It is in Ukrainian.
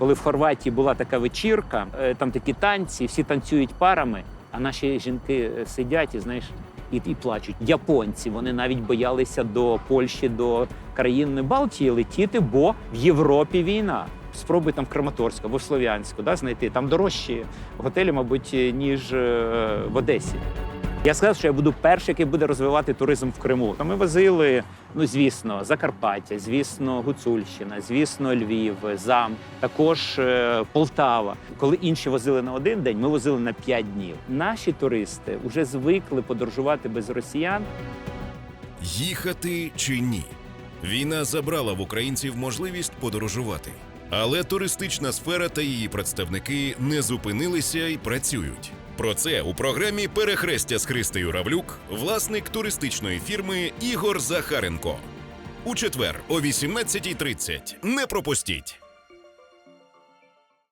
коли в Хорватії була така вечірка, е, там такі танці, всі танцюють парами, а наші жінки е, сидять і знаєш. І, і плачуть. Японці вони навіть боялися до Польщі, до країн Балтії летіти, бо в Європі війна. Спробуй там в Краматорську або в Слов'янську да, знайти. Там дорожчі готелі, мабуть, ніж е, в Одесі. Я сказав, що я буду перший, який буде розвивати туризм в Криму. То ми возили, ну звісно, Закарпаття, звісно, Гуцульщина, звісно, Львів, Зам, також е, Полтава. Коли інші возили на один день, ми возили на п'ять днів. Наші туристи вже звикли подорожувати без росіян. Їхати чи ні? Війна забрала в українців можливість подорожувати. Але туристична сфера та її представники не зупинилися і працюють. Про це у програмі Перехрестя з Христею Равлюк, власник туристичної фірми Ігор Захаренко. У четвер о 18.30. Не пропустіть.